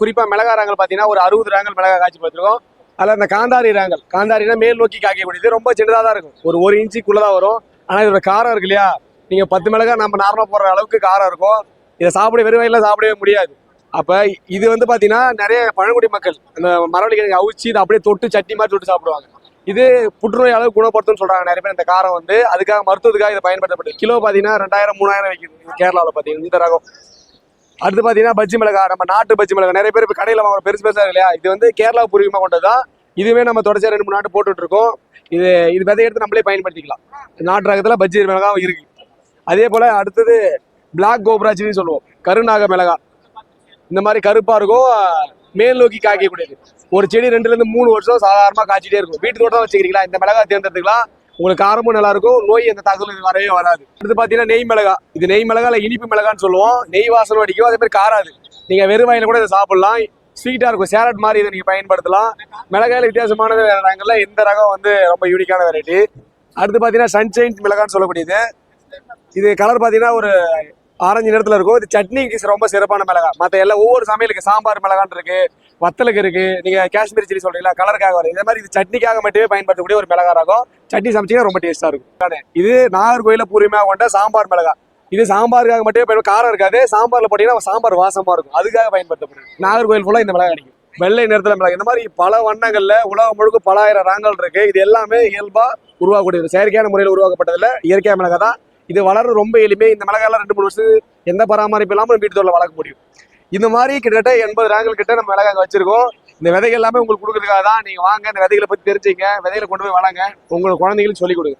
குறிப்பா மிளகா ரகங்கள் பாத்தீங்கன்னா ஒரு அறுபது ரகங்கள் மிளகா காய்ச்சி பார்த்துருக்கோம். அதில் அந்த காந்தாரி ரகங்கள். காந்தாரினா மேல் நோக்கி காய்க்கக்கூடியது. ரொம்ப சின்னதாக தான் இருக்கும். ஒரு ஒரு இன்ச்சுக்குள்ளே தான் வரும். ஆனா இதோட காரம் இருக்கு இல்லையா? நீங்க பத்து மிளகா நம்ம நார்மலா போடுற அளவுக்கு காரம் இருக்கும். இதை சாப்பிட வெறும் வயல்ல சாப்பிடவே முடியாது. அப்ப இது வந்து பாத்தீங்கன்னா நிறைய பழங்குடி மக்கள் இந்த மரவள்ளி கிழங்கு அவிச்சு இதை அப்படியே தொட்டு சட்னி மாதிரி தொட்டு சாப்பிடுவாங்க. இது புற்றுநோய் அளவு குணப்படுத்தும்னு சொல்றாங்க நிறைய பேர். இந்த காரம் வந்து அதுக்காக மருத்துவத்துக்காக இதை பயன்படுத்தப்படுது. கிலோ பாத்தீங்கன்னா ரெண்டாயிரம் மூணாயிரம் வைக்குது. கேரளாவில் பாத்தீங்கன்னா இந்த ரகம். அடுத்து பார்த்தீங்கன்னா பஜ்ஜி மிளகாய் நம்ம நாட்டு பஜ்ஜி மிளகா. நிறைய பேர் இப்போ கடையில் வாங்குற பெருசு பெருசாக இல்லையா? இது வந்து கேரளா பூர்வீகமாக கொண்டதுதான். இதுவே நம்ம தொடர்ச்சியாக ரெண்டு மூணு நாட்டு போட்டுட்ருக்கோம். இது இது விதை எடுத்து நம்மளே பயன்படுத்திக்கலாம். நாட்டு ரகத்தில் பஜ்ஜி மிளகா இருக்கு. அதே போல் அடுத்தது பிளாக் கோப்ராச்சின்னு சொல்லுவோம். கருநாக மிளகாய் இந்த மாதிரி கருப்பாக இருக்கும். மேல் நோக்கி காய்க்கக்கூடியது. ஒரு செடி ரெண்டுலேருந்து மூணு வருஷம் சாதாரணமாக காய்ச்சிட்டே இருக்கும். வீட்டு தோட்டம் வச்சுக்கிறீங்களா? இந்த மிளகா தேர்ந்தெடுத்துக்கலாம். உங்களுக்கு காரமும் நல்லா இருக்கும் நோய் அந்த தகவல் இது வரவே வராது. அடுத்து பார்த்தீங்கன்னா நெய் மிளகா. இது நெய் மிளகா இனிப்பு மிளகான்னு சொல்லுவோம். நெய் வாசனை அடிக்கும் அதே மாதிரி காராது. நீங்கள் வெறும் வாயில் கூட இதை சாப்பிடலாம். ஸ்வீட்டாக இருக்கும். சேலட் மாதிரி இதை நீங்கள் பயன்படுத்தலாம். மிளகாயில் வித்தியாசமானது வேற ரகங்கள்ல இந்த ரகம் வந்து ரொம்ப யூனிக்கான வெரைட்டி அடுத்து பார்த்தீங்கன்னா சன்ஷைன் மிளகான்னு சொல்லக்கூடியது. இது கலர் பார்த்தீங்கன்னா ஒரு ஆரஞ்சு நிறத்தில் இருக்கும் இது சட்னிக்கு ரொம்ப சிறப்பான மிளகாய் மற்ற எல்லாம் ஒவ்வொரு சமையலுக்கு சாம்பார் மிளகான் இருக்கு வத்தலுக்கு இருக்கு நீங்க காஷ்மீர் சில்லி சொல்றீங்களா கலருக்காக வரும். இதே மாதிரி இது சட்னிக்காக மட்டுமே பயன்படுத்தக்கூடிய ஒரு மிளகா இருக்கும். சட்னி சமைச்சீங்கன்னா ரொம்ப டேஸ்டா இருக்கும். இது நாகர்கோயில பூர்வீகமாக கொண்ட சாம்பார் மிளகாய் இது சாம்பாருக்காக மட்டுமே பயன்படும் காரம் இருக்காது. சாம்பார்ல போட்டீங்கன்னா சாம்பார் வாசமா இருக்கும். அதுக்காக பயன்படுத்தப்படும் நாகர்கோயில் ஃபுல்லா இந்த மிளகாய் கிடைக்கும். வெள்ளை நிறத்துல மிளகாய் இந்த மாதிரி பல வண்ணங்கள்ல உலகம் முழுக்க பல ஆயிரம் ரகங்கள் இருக்கு. இது எல்லாமே இயல்பா உருவாக்கக்கூடியது செயற்கையான முறையில் உருவாக்கப்பட்டதில் இயற்கையான மிளகாய் தான் இது வளர ரொம்ப எளிமை. இந்த மிளகாயெல்லாம் ரெண்டு மூணு வருஷம் எந்த பராமரிப்பு இல்லாமல் வீட்டு தோட்டத்தில் வளர்க்க முடியும். இந்த மாதிரி கிட்டத்தட்ட எண்பது ரேங்கல் கிட்ட நம்ம மிளகாய் வச்சிருக்கோம். இந்த விதைகள் எல்லாமே உங்களுக்கு கொடுக்குறதுக்காக தான் நீங்க வாங்க. இந்த விதைகளை பத்தி தெரிஞ்சுங்க. விதைகளை கொண்டு போய் வளங்க. உங்களுக்கு குழந்தைகளுக்கு சொல்லிக் கொடுங்க.